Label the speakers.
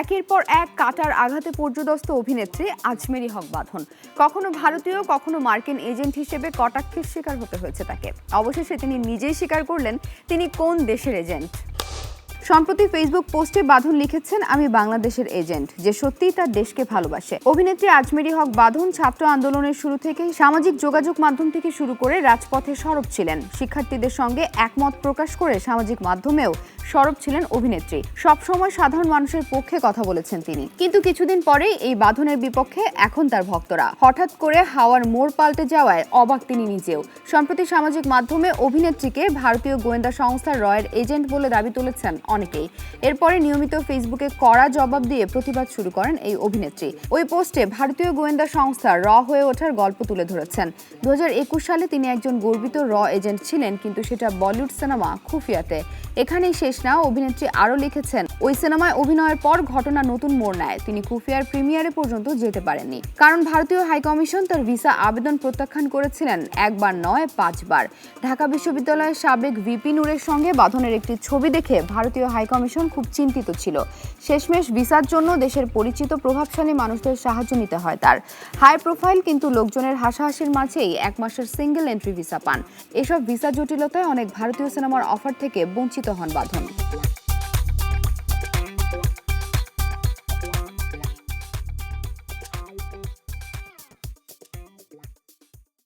Speaker 1: একের পর এক কাটার আঘাতে পর্যদস্ত অভিনেত্রী আজমেরি হক বাঁধন। কখনো ভারতীয়, কখনো মার্কিন এজেন্ট হিসেবে কটাক্ষের শিকার হতে হয়েছে তাকে। অবশেষে তিনি নিজেই স্বীকার করলেন তিনি কোন দেশের এজেন্ট। সম্প্রতি ফেসবুক পোস্টে বাঁধন লিখেছেন, আমি বাংলাদেশের এজেন্ট, যে সত্যিই তার দেশকে ভালোবাসে। অভিনেত্রী আজমেরি হক বাঁধন ছাত্র আন্দোলনের শুরু থেকেই সামাজিক যোগাযোগ মাধ্যম থেকে শুরু করে রাজপথে সরব ছিলেন। শিক্ষার্থীদের সঙ্গে একমত প্রকাশ করে সামাজিক মাধ্যমেও সরব ছিলেন অভিনেত্রী। সবসময় সাধারণ মানুষের পক্ষে কথা বলেছেন তিনি। কিন্তু কিছুদিন পরেই এই বাঁধনের বিপক্ষে এখন তার ভক্তরা। হঠাৎ করে হাওয়ার মোড় পাল্টে যাওয়ায় অবাক তিনি নিজেও। সম্প্রতি সামাজিক মাধ্যমে অভিনেত্রীকে ভারতীয় গোয়েন্দা সংস্থা রয়ের এজেন্ট বলে দাবি তুলেছেন অনেকেই। এরপরে নিয়মিত ফেসবুকে কড়া জবাব দিয়ে প্রতিবাদ শুরু করেন এই অভিনেত্রী। ওই পোস্টে ভারতীয় গোয়েন্দা সংস্থা র হয়ে ওঠার গল্প তুলে ধরেছেন। দুই হাজার একুশ সালে তিনি একজন গর্বিত র এজেন্ট ছিলেন, কিন্তু সেটা বলিউড সিনেমা খুফিয়াতে। এখানেই শেষ না অভিনেত্রী আরও লিখেছেন, ওই সিনেমায় অভিনয়ের পর ঘটনা নতুন মোড় নেয়। তিনি খুফিয়ার প্রিমিয়ারে পর্যন্ত যেতে পারেননি। কারণ ভারতীয় হাইকমিশন তার ভিসা আবেদন প্রত্যাখ্যান করেছিলেন একবার নয়, পাঁচবার। ঢাকা বিশ্ববিদ্যালয়ের সাবেক ভিপি নূরের সঙ্গে বাঁধনের একটি ছবি দেখে ভারতীয় হাইকমিশন খুব চিন্তিত ছিল। শেষমেশ ভিসার জন্য দেশের পরিচিত প্রভাবশালী মানুষদের সাহায্য নিতে হয় তার। হাই প্রোফাইল কিন্তু লোকজনের হাসাহাসির মাঝেই এক মাসের সিঙ্গেল এন্ট্রি ভিসা পান। এসব ভিসা জটিলতায় অনেক ভারতীয় সিনেমার অফার থেকে বঞ্চিত হন বাঁধন। thank you